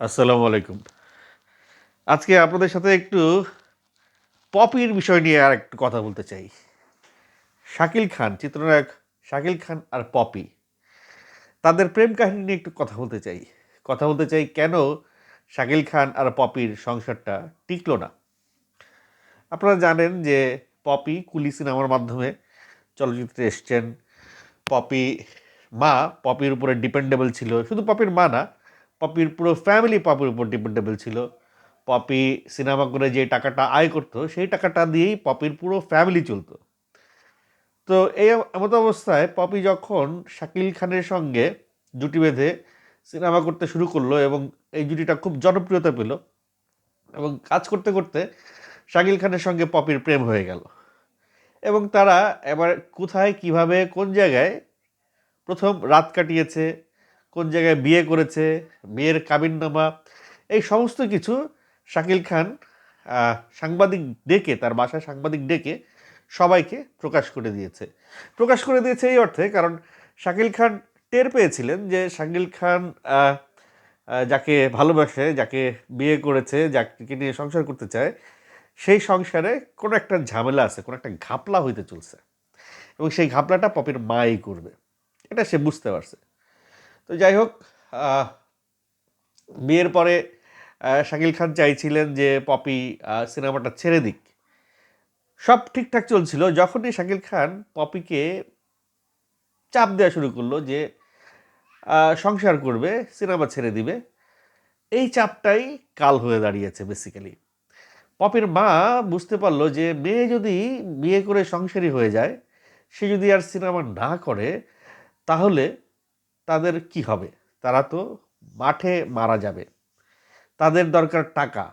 আসসালামু আলাইকুম। আজকে আপনাদের সাথে একটু পপির বিষয় নিয়ে আর একটু কথা বলতে চাই। শাকিল খান, চিত্রনায়ক শাকিল খান আর পপি, তাদের প্রেম কাহিনী নিয়ে একটু কথা বলতে চাই। কথা বলতে চাই কেন শাকিল খান আর পপির সংসারটা টিকলো না? আপনারা জানেন যে পপি কুলি সিনেমার মাধ্যমে চলচ্চিত্রে এসছেন। পপি মা, পপির উপরে ডিপেন্ডেবল ছিল। শুধু পপির মা না পপির পুরো ফ্যামিলি পপির উপর ডিপেন্ডেবল ছিল। পপি সিনেমা করে যে টাকাটা আয় করতো, সেই টাকাটা দিয়েই পপির পুরো ফ্যামিলি চলতো। তো এই এমত অবস্থায় পপি যখন শাকিল খানের সঙ্গে জুটি বেঁধে সিনেমা করতে শুরু করল এবং এই জুটিটা খুব জনপ্রিয়তা পেল এবং কাজ করতে করতে শাকিল খানের সঙ্গে পপির প্রেম হয়ে গেল। এবং তারা এবার কোথায়, কীভাবে, কোন জায়গায় প্রথম রাত কাটিয়েছে কোন জায়গায় বিয়ে করেছে বিয়ের কাবিননামা এই সমস্ত কিছু শাকিল খান সাংবাদিক ডেকে, তার বাসায় সাংবাদিক ডেকে সবাইকে প্রকাশ করে দিয়েছে। প্রকাশ করে দিয়েছে এই অর্থে কারণ শাকিল খান টের পেয়েছিলেন যে শাকিল খান যাকে ভালোবাসে, যাকে বিয়ে করেছে, যাকে নিয়ে সংসার করতে চায়, সেই সংসারে কোনো একটা ঝামেলা আছে, কোনো একটা ঘাপলা হইতে চলছে। এবং সেই ঘাপলাটা পপির মাই করবে। এটা সে বুঝতে পারছে। তো যাই হোক বিয়ের পরে শাকিল খান চাইছিলেন যে পপি সিনেমাটা ছেড়ে দিক। সব ঠিকঠাক চলছিল। যখনই শাকিল খান পপিকে চাপ দেওয়া শুরু করল যে সংসার করবে, সিনেমা ছেড়ে দিবে, এই চাপটাই কাল হয়ে দাঁড়িয়েছে বেসিক্যালি পপির মা বুঝতে পারল যে, মেয়ে যদি বিয়ে করে সংসারী হয়ে যায়, সে যদি আর সিনেমা না করে, তাহলে তাদের কি হবে? তারা তো মাঠে মারা যাবে। তাদের দরকার টাকা।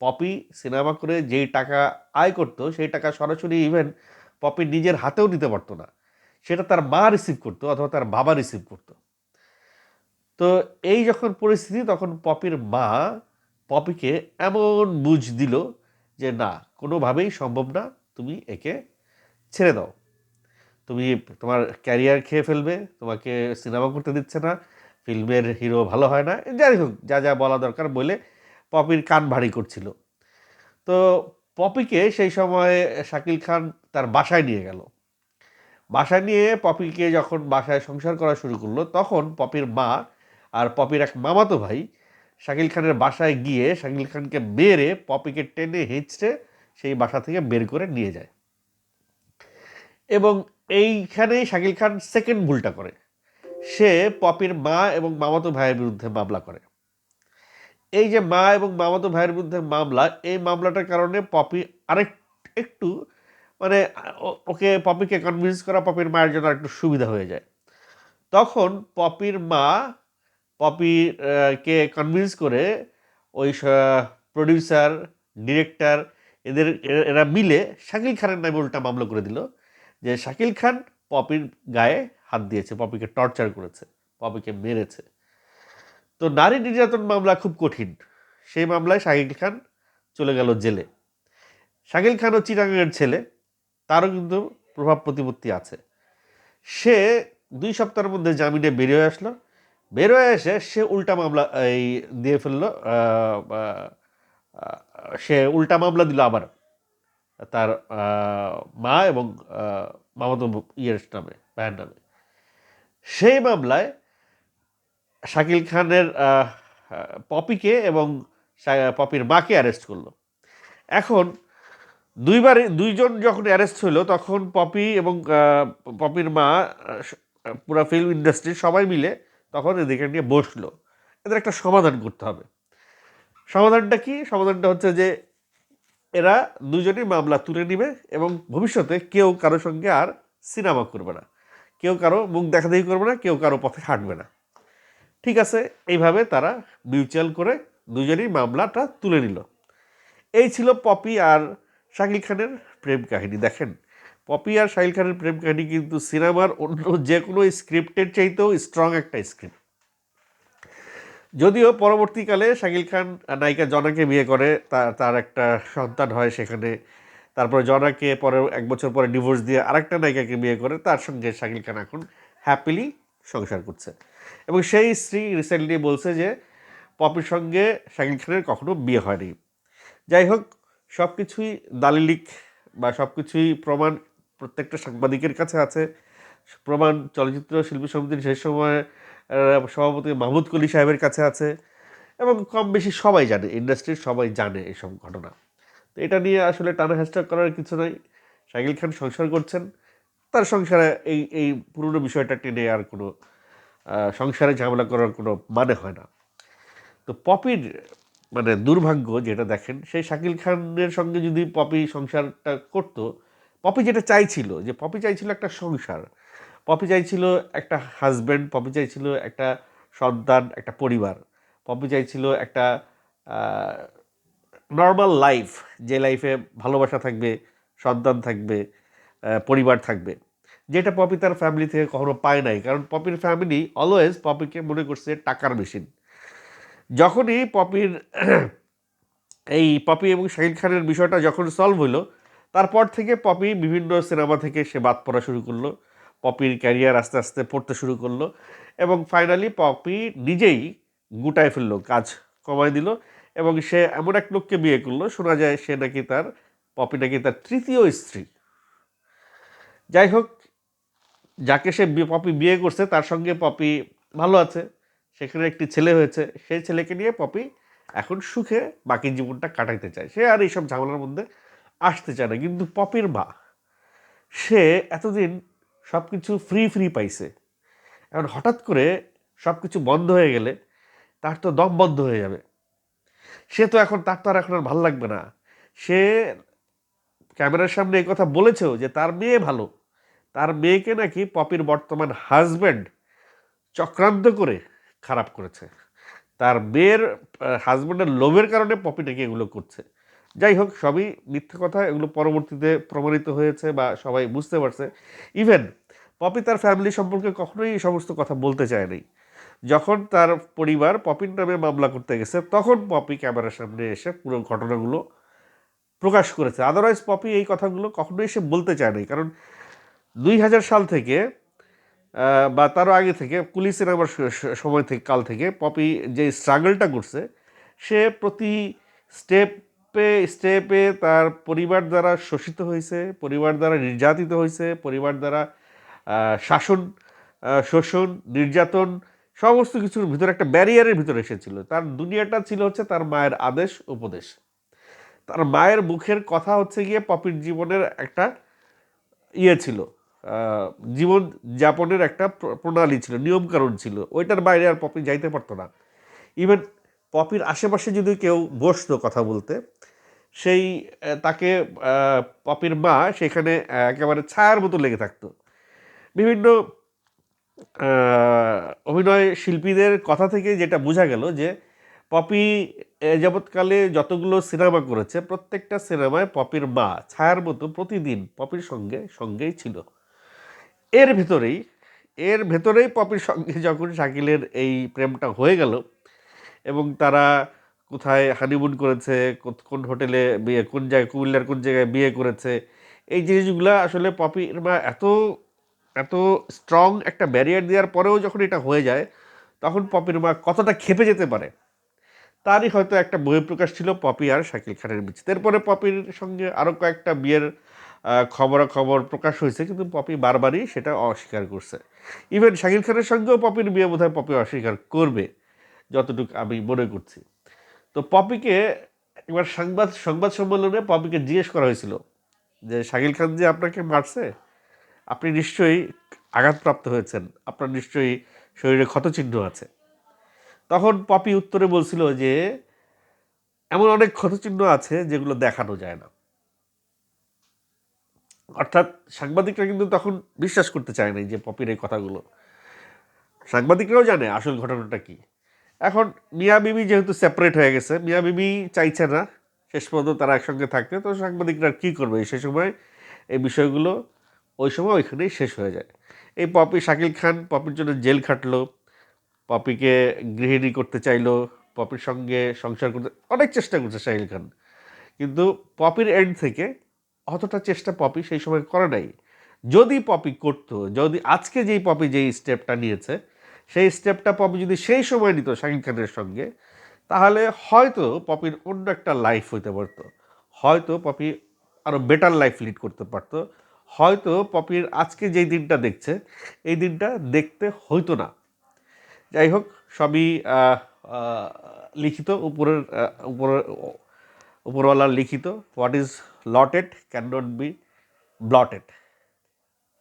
পপি সিনেমা করে যেই টাকা আয় করতো, সেই টাকা সরাসরি ইভেন পপি নিজের হাতেও নিতে পারতো না। সেটা তার মা রিসিভ করতো অথবা তার বাবা রিসিভ করতো। তো এই যখন পরিস্থিতি, তখন পপির মা পপিকে এমন বুঝ দিল যে, না, কোনোভাবেই সম্ভব না। তুমি একে ছেড়ে দাও। তুমি তোমার ক্যারিয়ার খেয়ে ফেলবে, তোমাকে সিনেমা করতে দিচ্ছে না ফিল্মের হিরো ভালো হয় না, যাই হোক, যা যা বলা দরকার বলে পপির কান ভারী করছিল। তো পপিকে সেই সময় শাকিল খান তার বাসায় নিয়ে গেল। বাসায় নিয়ে পপিকে যখন বাসায় সংসার করা শুরু করল, তখন পপির মা আর পপির এক মামাতো ভাই শাকিল খানের বাসায় গিয়ে শাকিল খানকে মেরে পপিকে টেনে হেঁচড়ে সেই বাসা থেকে বের করে নিয়ে যায়। এবং এইখানেই শাকিল খান সেকেন্ড ভুলটা করে। সে পপির মা এবং মামাতো ভাইয়ের বিরুদ্ধে মামলা করে। এই যে মা এবং মামাতো ভাইয়ের বিরুদ্ধে মামলা, এই মামলাটার কারণে পপি আরেক, একটু মানে ওকে পপিকে কনভিন্স করা পপির মায়ের জন্য একটু সুবিধা হয়ে যায়। তখন পপির মা পপি কে কনভিন্স করে ওই প্রডিউসার ডিরেক্টর এদের, এরা মিলে শাকিল খানের নামে উল্টা মামলা করে দিল। যে শাকিল খান পপির গায়ে হাত দিয়েছে, পপিকে টর্চার করেছে, পপিকে মেরেছে। তো নারী নির্যাতন মামলা খুব কঠিন। সেই মামলায় শাকিল খান চলে গেল জেলে। শাকিল খানও চিরাঙ্গের ছেলে, তারও কিন্তু প্রভাব প্রতিপত্তি আছে। সে দুই সপ্তাহের মধ্যে জামিনে বেরিয়ে আসলো। বের হয়ে এসে সে উল্টা মামলা, এই, দিয়ে ফেলল সে উল্টা মামলা দিল আবার। তার মা এবং মামাতো ইয়ের নামে ভাইয়ের নামে। সেই মামলায় শাকিল খানের পপিকে এবং পপির মাকে অ্যারেস্ট করল। এখন দুইবার, দুইজন যখন অ্যারেস্ট হলো তখন পপি এবং পপির মা, পুরো ফিল্ম ইন্ডাস্ট্রির সবাই মিলে তখন এদিকে নিয়ে বসল। এদের একটা সমাধান করতে হবে। সমাধানটা কি? সমাধানটা হচ্ছে যে এরা দুজনেই মামলা তুলে নেবে এবং ভবিষ্যতে কেউ কারও সঙ্গে আর সিনেমা করবে না। কেউ কারও মুখ দেখাদেখি করবে না, কেউ কারও পথে হাঁটবে না। ঠিক আছে, এইভাবে তারা মিউচুয়াল করে দুজনেই মামলাটা তুলে নিল। এই ছিল পপি আর শাকিল খানের প্রেম কাহিনী। দেখেন, পপি আর শাকিল খানের প্রেম কাহিনী কিন্তু সিনেমার অন্য যে কোনো স্ক্রিপ্টের চাইতেও স্ট্রং একটা স্ক্রিপ্ট যদিও পরবর্তীকালে শাকিল খান নায়িকা জনাকে বিয়ে করে, তার একটা সন্তান হয় সেখানে। তারপরে জনাকে পরে এক বছর পরে ডিভোর্স দিয়ে আরেকটা নায়িকাকে বিয়ে করে, তার সঙ্গে শাকিল খান এখন হ্যাপিলি সংসার করছে। এবং সেই স্ত্রী রিসেন্টলি বলছে যে, পপির সঙ্গে শাকিল খানের কখনো বিয়ে হয়নি। যাই হোক সব কিছুই দালিলিক বা সব কিছুই প্রমাণ প্রত্যেকটা সাংবাদিকের কাছে আছে। প্রমাণ চলচ্চিত্র শিল্পী সমিতির সেই সময় সভাপতি মাহমুদ কলি সাহেবের কাছে আছে এবং কম বেশি সবাই জানে ইন্ডাস্ট্রির সবাই জানে এসব ঘটনা। তো এটা নিয়ে আসলে টানা হ্যাস্টা করার কিছু নাই। শাকিল খান সংসার করছেন। তার সংসারে এই এই পুরনো বিষয়টা টেনে আর কোনো সংসারে ঝামেলা করার কোনো মানে হয় না। তো পপির মানে দুর্ভাগ্য যেটা দেখেন সেই শাকিল খানের সঙ্গে যদি পপি সংসারটা করতো, পপি যেটা চাইছিল, যে পপি চাইছিল একটা সংসার পপি চাইছিল একটা হাজব্যান্ড পপি চাইছিল একটা সন্তান, একটা পরিবার। পপি চাইছিল একটা নর্মাল লাইফ যে লাইফে ভালোবাসা থাকবে, সন্তান থাকবে পরিবার থাকবে। যেটা পপি তার ফ্যামিলি থেকে কখনো পায় নাই, কারণ পপির ফ্যামিলি অলওয়েজ পপিকে মনে করছে টাকার মেশিন যখনই পপির, এই পপি এবং শাহিদ খানের বিষয়টা যখন সলভ হলো, তারপর থেকে পপি বিভিন্ন সিনেমা থেকে সে বাদ পড়া শুরু করল। পপির ক্যারিয়ার আস্তে আস্তে পড়তে শুরু করল এবং ফাইনালি পপি নিজেই গুটায় ফেলল, কাজ কমায় দিল এবং সে এমন এক লোককে বিয়ে করল, শোনা যায় সে নাকি তার, পপি নাকি তার তৃতীয় স্ত্রী। যাই হোক, যাকে সে পপি বিয়ে করছে, তার সঙ্গে পপি ভালো আছে, সেখানে একটি ছেলে হয়েছে, সেই ছেলেকে নিয়ে পপি এখন সুখে বাকি জীবনটা কাটাইতে চায়। সে আর এইসব ঝামেলার মধ্যে আসতে চায় না, কিন্তু পপির মা, সে এতদিন সব কিছু ফ্রি ফ্রি পাইছে। এখন হঠাৎ করে সব কিছু বন্ধ হয়ে গেলে তার তো দম বন্ধ হয়ে যাবে। সে তো এখন, তার তো আর এখন আর ভালো লাগবে না। সে ক্যামেরার সামনে এই কথা বলেছেও যে তার মেয়ে ভালো। তার মেয়েকে নাকি পপির বর্তমান হাজব্যান্ড চক্রান্ত করে খারাপ করেছে। তার মেয়ের হাজব্যান্ডের লোভের কারণে পপি নাকি এগুলো করছে। যাই হোক, সবই মিথ্যে কথা, এগুলো পরবর্তীতে প্রমাণিত হয়েছে বা সবাই বুঝতে পারছে। ইভেন পপি তার ফ্যামিলি সম্পর্কে কখনোই এই সমস্ত কথা বলতে চায়নি যখন তার পরিবার পপির নামে মামলা করতে গেছে, তখন পপি ক্যামেরার সামনে এসে পুরো ঘটনাগুলো প্রকাশ করেছে। আদারওয়াইজ পপি এই কথাগুলো কখনোই সে বলতে চায়নি কারণ দুই হাজার সাল থেকে বা তারও আগে থেকে স- স- সময় থেকে, কাল থেকে পপি যে স্ট্রাগলটা করছে, সে প্রতি স্টেপে স্টেপে তার পরিবার দ্বারা শোষিত হয়েছে, পরিবার দ্বারা নির্যাতিত হয়েছে, পরিবার দ্বারা শাসন শোষণ, নির্যাতন, সমস্ত কিছুর ভিতরে একটা ব্যারিয়ারের ভিতরে এসেছিল। তার দুনিয়াটা ছিল হচ্ছে তার মায়ের আদেশ, উপদেশ। তার মায়ের মুখের কথা হচ্ছে গিয়ে পপির জীবনের একটা ইয়ে ছিল জীবন যাপনের একটা প্র- প্রণালী ছিল, নিয়মকানুন ছিল। ওইটার বাইরে আর পপি যাইতে পারতো না। ইভেন পপির আশেপাশে যদি কেউ বসতো কথা বলতে সেই তাকে পপির মা সেখানে একেবারে ছায়ার মতো লেগে থাকতো। বিভিন্ন অভিনয় শিল্পীদের কথা থেকে যেটা বোঝা গেল যে, পপি যাবৎকালে যতগুলো সিনেমা করেছে, প্রত্যেকটা সিনেমায় পপির মা ছায়ার মতো প্রতিদিন পপির সঙ্গে, সঙ্গেই ছিল। এর ভেতরেই এর ভেতরেই পপির সঙ্গে যখন শাকিলের এই প্রেমটা হয়ে গেল এবং তারা কোথায় হানিমুন করেছে কোন হোটেলে বিয়ে, কোন জায়গায়, কুমিল্লার কোন জায়গায় বিয়ে করেছে, এই জিনিসগুলো আসলে পপির মা এত এত স্ট্রং একটা ব্যারিয়ার দেওয়ার পরেও যখন এটা হয়ে যায়, তখন পপির মা কতটা খেপে যেতে পারে। তারই হয়তো একটা বহিঃপ্রকাশ ছিল পপি আর শাকিল খানের বিচ্ছেদ এরপরে পপির সঙ্গে আরও কয়েকটা বিয়ের খবরাখবর প্রকাশ হয়েছে, কিন্তু পপি বারবারই সেটা অস্বীকার করছে। ইভেন শাকিল খানের সঙ্গেও পপির বিয়ে বোধহয় পপি অস্বীকার করবে, যতটুকু আমি মনে করছি। তো পপিকে একবার সংবাদ সংবাদ সম্মেলনে পপিকে জিজ্ঞেস করা হয়েছিল যে, শাকিল খান যে আপনাকে মারছে, আপনি নিশ্চয়ই আঘাতপ্রাপ্ত হয়েছেন, আপনার নিশ্চয়ই শরীরে ক্ষতচিহ্ন আছে। তখন পপি উত্তরে বলছিল যে, এমন অনেক ক্ষতচিহ্ন আছে যেগুলো দেখানো যায় না। অর্থাৎ সাংবাদিকরা কিন্তু তখন বিশ্বাস করতে চায় না যে পপির এই কথাগুলো। সাংবাদিকরাও জানে আসল ঘটনাটা কি। এখন মিয়া বিবি যেহেতু সেপারেট হয়ে গেছে, মিয়া বিবি চাইছে না শেষ পর্যন্ত তারা একসঙ্গে থাকতে। তো সাংবাদিকরা কী করবে? সে সময় এই বিষয়গুলো ওই সময় ওইখানেই শেষ হয়ে যায়। এই পপি শাকিল খান, পপির জন্য জেল খাটলো, পপিকে গৃহিণী করতে চাইলো, পপির সঙ্গে সংসার করতে, অনেক চেষ্টা করছে শাকিল খান। কিন্তু পপির এন্ড থেকে অতটা চেষ্টা পপি সেই সময় করে নাই। যদি পপি করতো, যদি আজকে যেই পপি যেই স্টেপটা নিয়েছে সেই স্টেপটা পপি যদি সেই সময় নিত শাকিল খানের সঙ্গে, তাহলে হয়তো পপির অন্য একটা লাইফ হইতে পারতো। হয়তো পপি আরও বেটার লাইফ লিড করতে পারতো। হয়তো পপির আজকে যেই দিনটা দেখছে, এই দিনটা দেখতে হইতো না। যাই হোক, সবই লিখিত, উপরের উপরের উপরওয়ালার লিখিত। What is lotted can not be blotted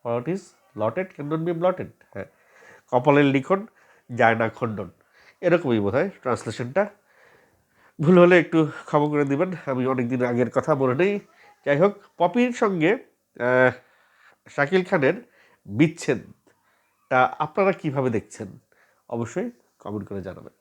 what is lotted can not be blotted হ্যাঁ। কপালের লিখন যায় না খণ্ডন। এরকমই বোধ হয় ট্রান্সলেশনটা। ভুল হলে একটু ক্ষমা করে দেবেন, আমি অনেক দিন আগের কথা মনে নেই। যাই হোক, পপির সঙ্গে শাকিল খানের বিচ্ছেদটা আপনারা কীভাবে দেখছেন? অবশ্যই কমেন্ট করে জানাবেন।